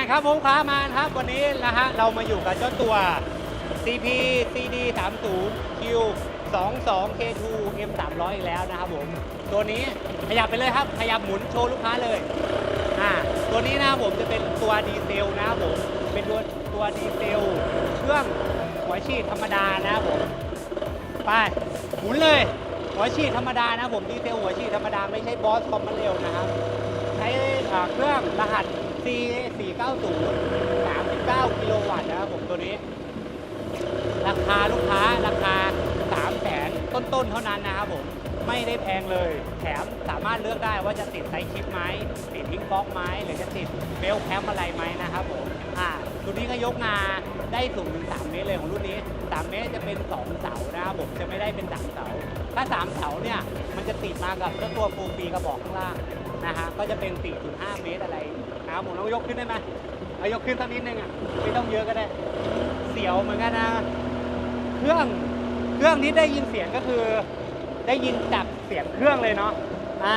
มาครับผมค้ามาครับวันนี้นะฮะเรามาอยู่กับเจ้าตัว CP CD 3 0 Q 2 2 K2 M 3 0 0อีกแล้วนะครับผมตัวนี้ขยับไปเลยครับ ขยับหมุนโชว์ลูกค้าเลยอ่าตัวนี้นะผมจะเป็นตัวดีเซลนะครับผมเป็นตัวตัวดีเซลเครื่องหัวฉีดธรรมดานะครับผมไปหมุนเลยหัวฉีดธรรมดานะผมดีเซลหัวฉีดธรรมดาไม่ใช่บอสคอมมันเร็วนะครับใช้เครื่องรหัส C 4 9 0 39 กิโลวัตต์นะครับผมตัวนี้ ราคาลูกค้าราคา 3 0 0แสนต้นๆ เท่านั้นนะครับผม ไม่ได้แพงเลย แถมสามารถเลือกได้ว่าจะติดไซส์ชิปไหมติดลิงก์บล็อกไหมหรือจะติดเบลแคมอะไรไหมนะครับผมอ่ารุ่นนี้ก็ยกงาได้สูงถึง 3 เมตรเลยของรุ่นนี้ 3 เมตรจะเป็น 2 เสานะครับผมจะไม่ได้เป็น 3 เสา ถ้า 3 เสาเนี่ยมันจะติดมากับเจ้าตัวฟูลปีกระบอกข้างล่าง นะฮะก็จะเป็น 4.5 เมตรอะไรนะครับผมลองยกขึ้นได้ไหมเอายกขึ้นสักนิดนึงอะไม่ต้องเยอะก็ได้ เสียวเหมือนกันนะ เครื่องเครื่องนี้ได้ยินเสียงก็คือ ได้ยินจากเสียงเครื่องเลยเนาะอ่า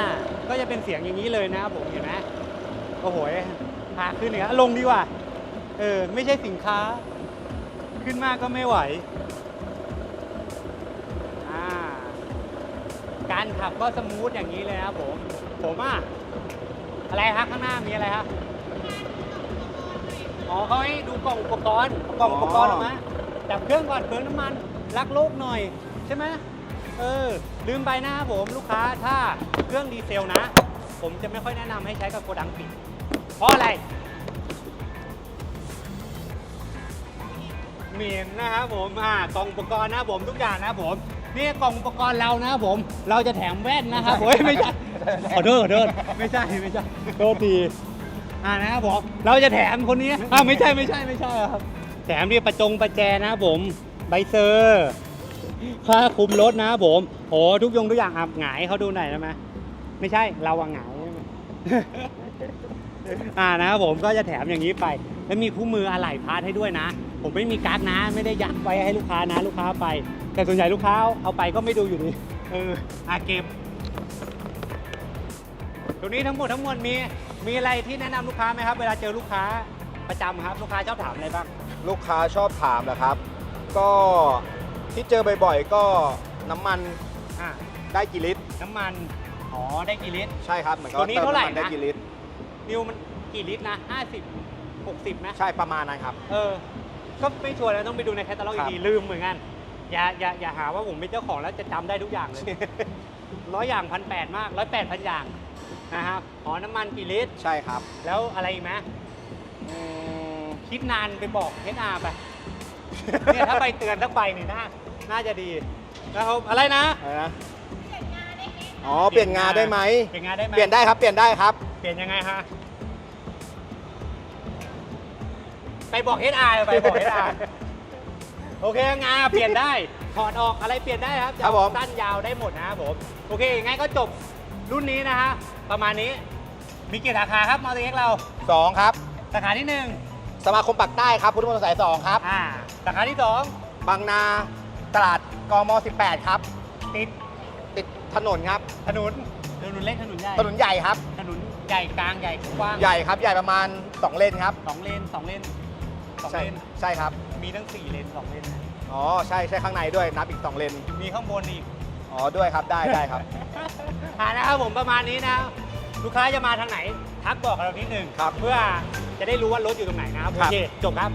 ก็จะเป็นเสียงอย่างนี้เลยนะครับผมเห็นไหมโอ้โหพาขึ้นเหนือลงดีกว่าเออไม่ใช่สินค้า ขึ้นมากก็ไม่ไหวอ่าการขับก็สมูทอย่างนี้เลยนะครับผม ผมอะอะไรฮะข้างหน้ามีอะไรฮะอ๋อเขาให้ดูกล่องอุปกรณ์เอากล่องอุปกรณ์ออกมาจับเครื่องก่อนเครื่องน้ำมันรักโลกหน่อย ใช่ไหมเออลืมไปนะครับผมลูกค้าถ้าเครื่องดีเซลนะ ผมจะไม่ค่อยแนะนำให้ใช้กับโกดังปิด เพราะอะไรเหม็นนะครับผมอ่ากล่องอุปกรณ์นะครับผมทุกอย่างนะครับผมนี่กล่องอุปกรณ์เรานะครับผม เราจะแถมแว่นนะครับโอ้ยไม่ใช่ ขอโทษขอโทษไม่ใช่ไม่ใช่โทษทีอ่านะครับผมเราจะแถมคนนี้อ่าไม่ใช่ไม่ใช่ไม่ใช่ครับ แถมที่ประจงประแจนะครับผมใบเซอร์ค่าคุมรถนะครับผมโอ้ทุกยงทุกอย่างอับหงายเขาดูหน่อยได้ไหมไม่ใช่เราอะหงายใช่ไหมอ่านะครับผมก็จะแถมอย่างนี้ไป แล้วมีคู่มืออะไหล่พาร์ทให้ด้วยนะ ผมไม่มีกั๊กนะ ไม่ได้ยัดไว้ให้ลูกค้านะ ลูกค้าไป แต่ส่วนใหญ่ลูกค้าเอาไปก็ไม่ดูอยู่ดีเอออาเก็บ ตัวนี้ทั้งหมดทั้งมวลมีมีอะไรที่แนะนำลูกค้าไหมครับ เวลาเจอลูกค้าประจำครับ ลูกค้าชอบถามอะไรบ้าง ลูกค้าชอบถามนะครับ ก็ที่เจอบ่อยๆก็น้ำมันอ่าได้กี่ลิตร น้ำมัน อ๋อ ได้กี่ลิตร ใช่ครับเหมือนกับตัวนี้ติมเท่าไหร่ำมัได้นะกี่ลิตร นิวมันกี่ลิตรนะ50 60นะ ใช่ประมาณนั้นครับ เออ ก็ไม่ชัวร์แล้วต้องไปดูในแคตตาล็อกครัอีบกทีลืมเหมือนกัน อย่าอย่าอย่าหาว่าผมเป็นเจ้าของแล้วจะจำได้ทุกอย่างเลย ร้อยอย่างพันแปดมากร้อยแปดพันอย่าง นะครับอ๋อน้ำมันกี่ลิตร ใช่ครับแล้วอะไรอีกไหมอืมคิดนานไปบอกเฮอาไป เนี่ยถ้าใบเตือนสักใบนี่น่าน่าจะดีนะครับอะไรนะ อะไรนะอ๋อเปลี่ยนงานได้ไหมเปลี่ยนงานได้ไหม เปลี่ยนได้ครับเปลี่ยนได้ครับ เปลี่ยนยังไงฮะ ไปบอกเฮอาไปบอกเฮอาโอเคงาเปลี่ยนได้ ถอดออกอะไรเปลี่ยนได้ครับจะครับผม สั้นยาวได้หมดนะครับผม โอเคงั้นก็จบรุ่นนี้นะฮะ ประมาณนี้ มีกี่สาขาครับมาเต็กเรา สองครับ สาขาที่หนึ่งสมาคมปากใต้ครับ พุทธมณฑลสายสองครับ อ่า สาขาที่สองบางนาตลาดกม 18 ครับ ติดติดถนนครับ ถนน ถนนเล็กถนนใหญ่ ถนนใหญ่ครับ ถนนใหญ่กลางใหญ่กว้างใหญ่ครับ ใหญ่ประมาณ 2 เลนครับสองเลนสองเลนสองใช่เลน ใช่ครับ มีทั้งสี่เลนสองเลนนะอ๋อใช่ใช่ข้างในด้วยนับอีก 2 เลน มีข้างบนอีก อ๋อด้วยครับได้ได้ครับ อ่านะครับผมประมาณนี้นะ ลูกค้าจะมาทางไหน ทักบอกกับเรานิดหนึ่งครับเพื่อจะได้รู้ว่ารถอยู่ตรงไหนนะครับคโอรับ เค จบครับ